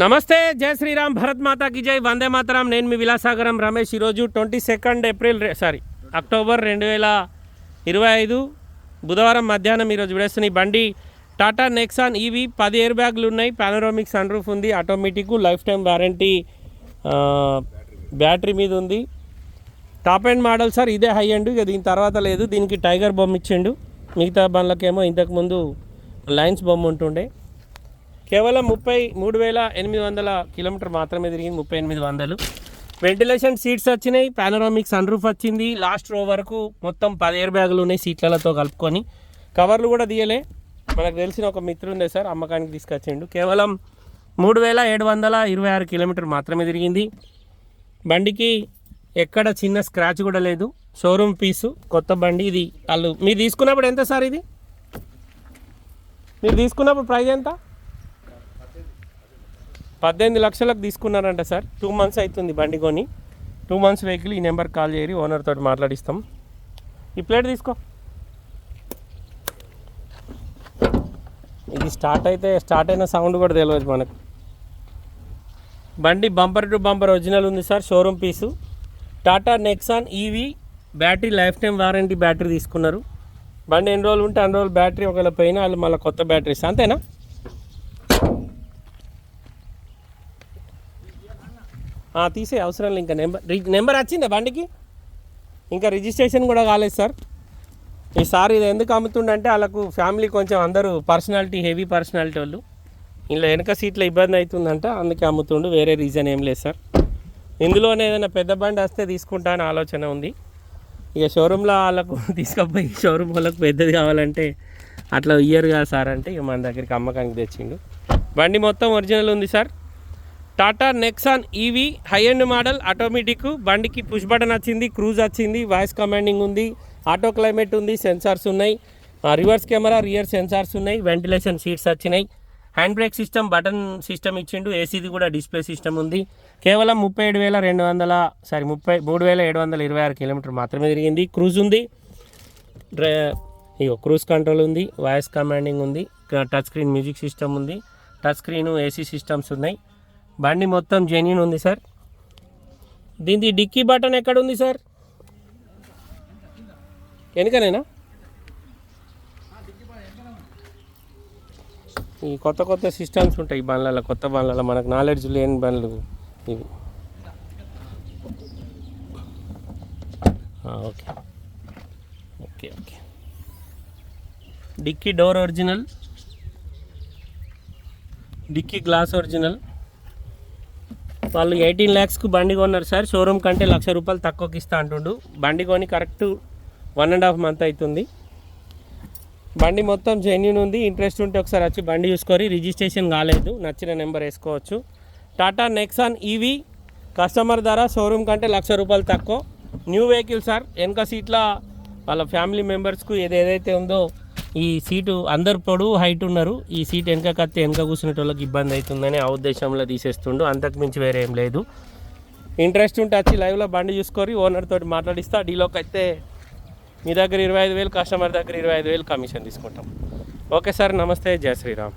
నమస్తే జయ శ్రీరామ్ భరత్ మాతాకి జై. వందే మాతరం. నేను మీ విలాసాగరం రమేష్. ఈరోజు twenty second April sorry October రెండు వేల ఇరవై ఐదు. బుధవారం మధ్యాహ్నం ఈరోజు విడేస్తున్న ఈ బండి టాటా నెక్సాన్ ఈవీ పది ఎయిర్ బ్యాగులు ఉన్నాయి. పానరోమిక్ సన్ రూఫ్ ఉంది. Automatic life time warranty battery మీద ఉంది. టాప్ అండ్ మోడల్ సార్ ఇదే హై అండ్ ఇక దీని తర్వాత లేదు. దీనికి టైగర్ బొమ్మ ఇచ్చిండు. మిగతా బండ్లకేమో ఇంతకుముందు లైన్స్ బొమ్మ ఉంటుండే. కేవలం ముప్పై మూడు వేల ఎనిమిది వందల కిలోమీటర్ మాత్రమే తిరిగింది ముప్పై ఎనిమిది వందలు. వెంటిలేషన్ సీట్స్ వచ్చినాయి పానరామిక్ సన్ రూఫ్ వచ్చింది. లాస్ట్ రో వరకు మొత్తం పది ఎయిర్ బ్యాగులు ఉన్నాయి సీట్లతో కలుపుకొని. కవర్లు కూడా తీయలే. మనకు తెలిసిన ఒక మిత్రుడు ఉండే సార్ అమ్మకానికి తీసుకొచ్చిండు. కేవలం మూడు వేల ఏడు వందల ఇరవై ఆరు కిలోమీటర్ మాత్రమే తిరిగింది. బండికి ఎక్కడ చిన్న స్క్రాచ్ కూడా లేదు. షోరూమ్ పీసు కొత్త బండి ఇది. వాళ్ళు మీరు తీసుకున్నప్పుడు ఎంత సార్ ఇది? మీరు తీసుకున్నప్పుడు ప్రైస్ ఎంత? పద్దెనిమిది లక్షలకు తీసుకున్నారంట సార్. టూ మంత్స్ అవుతుంది బండి కొని. టూ మంత్స్ వెహికల్ ఈ నెంబర్ కాల్ చేయరి ఓనర్ తోటి మాట్లాడిస్తాం. ఈ ప్లేట్ తీసుకో. ఇది స్టార్ట్ అయితే స్టార్ట్ అయిన సౌండ్ కూడా తెలియదు మనకు. బండి బంపర్ టు బంపర్ ఒరిజినల్ ఉంది sir showroom piece Tata Nexon EV battery life time warranty battery తీసుకున్నారు. బండి ఎన్ని రోజులు ఉంటే అన్ని రోజులు బ్యాటరీ ఒకవేళ పోయినా వాళ్ళు మళ్ళీ కొత్త బ్యాటరీస్ అంతేనా? తీసే అవసరం లేదు. ఇంకా నెంబర్ నెంబర్ వచ్చిందా బండికి? ఇంకా రిజిస్ట్రేషన్ కూడా కాలేదు సార్. ఈసారి ఇది ఎందుకు అమ్ముతుండంటే వాళ్ళకు ఫ్యామిలీ కొంచెం అందరూ పర్సనాలిటీ హెవీ పర్సనాలిటీ వాళ్ళు. ఇందులో వెనక సీట్లో ఇబ్బంది అవుతుందంట అందుకే అమ్ముతుండు. వేరే రీజన్ ఏం లేదు సార్. ఇందులోనే ఏదైనా పెద్ద బండి వస్తే తీసుకుంటా అని ఆలోచన ఉంది. ఇక షోరూంలో వాళ్ళకు తీసుకుపోయి షోరూమ్ వాళ్ళకు పెద్దది కావాలంటే అట్లా ఇయ్యరు కదా సార్ అంటే ఇక మన దగ్గరికి అమ్మకానికి తెచ్చిండు. బండి మొత్తం ఒరిజినల్ ఉంది sir. Tata Nexon EV high end model automatic బండికి పుష్ బటన్ వచ్చింది క్రూజ్ వచ్చింది వాయిస్ కమాండింగ్ ఉంది ఆటో క్లైమేట్ ఉంది సెన్సార్స్ ఉన్నాయి ఆ, రివర్స్ కెమెరా రియర్ సెన్సార్స్ ఉన్నాయి వెంటిలేషన్ సీట్స్ వచ్చినాయి. Hand brake system button system ఇచ్చిండు ఏసీది కూడా డిస్ప్లే సిస్టమ్ ఉంది. కేవలం ముప్పై ఏడు వేల రెండు వందల సారీ ముప్పై మూడు వేల ఏడు వందల ఇరవై ఆరు కిలోమీటర్ మాత్రమే తిరిగింది. క్రూజ్ ఉంది. డ్రై ఇగో క్రూజ్ కంట్రోల్ ఉంది వాయిస్ కమాండింగ్ ఉంది టచ్ స్క్రీన్ మ్యూజిక్ సిస్టమ్ ఉంది టచ్ స్క్రీన్ ఏసీ సిస్టమ్స్ ఉన్నాయి. బండి మొత్తం జెన్యున్ ఉంది సార్. దీనికి డిక్కీ బటన్ ఎక్కడ ఉంది సార్? వెనుకనేనా? ఈ కొత్త కొత్త సిస్టమ్స్ ఉంటాయి ఈ బండ్లలో కొత్త బండ్లలో మనకు నాలెడ్జ్ లేని బండ్లు ఇవి. Okay. Okay okay. Dicky door original dicky glass original వాళ్ళు ఎయిటీన్ ల్యాక్స్కి బండి కొన్నారు సార్. షోరూమ్ కంటే లక్ష రూపాయలు తక్కువకి ఇస్తా అంటుండు. బండి కొని correct one and half month అవుతుంది బండి మొత్తం జెన్యున్ ఉంది. ఇంట్రెస్ట్ ఉంటే ఒకసారి వచ్చి బండి చూసుకొని రిజిస్ట్రేషన్ కాలేదు. నచ్చిన నెంబర్ వేసుకోవచ్చు. టాటా నెక్సాన్ ఈవీ కస్టమర్ ధర షోరూమ్ కంటే లక్ష రూపాయలు తక్కువ. న్యూ వెహికల్ సార్ వెనక సీట్ల వాళ్ళ ఫ్యామిలీ మెంబర్స్కు ఏది ఏదైతే ఉందో ఈ సీటు అందరు పొడవు హైట్ ఉన్నారు. ఈ సీట్ వెనక కత్తి వెనక కూర్చునే వాళ్ళకి ఇబ్బంది అవుతుందని ఆ ఉద్దేశంలో తీసేస్తుండు. అంతకు మించి వేరే ఏం లేదు. ఇంట్రెస్ట్ ఉంటే వచ్చి లైవ్లో బండి చూసుకొని ఓనర్ తోటి మాట్లాడిస్తా. డీలోకి అయితే మీ దగ్గర ఇరవై ఐదు వేలు కస్టమర్ దగ్గర ఇరవై ఐదు వేలు కమిషన్ తీసుకుంటాం. ఓకే సార్ నమస్తే. జయ శ్రీరామ్.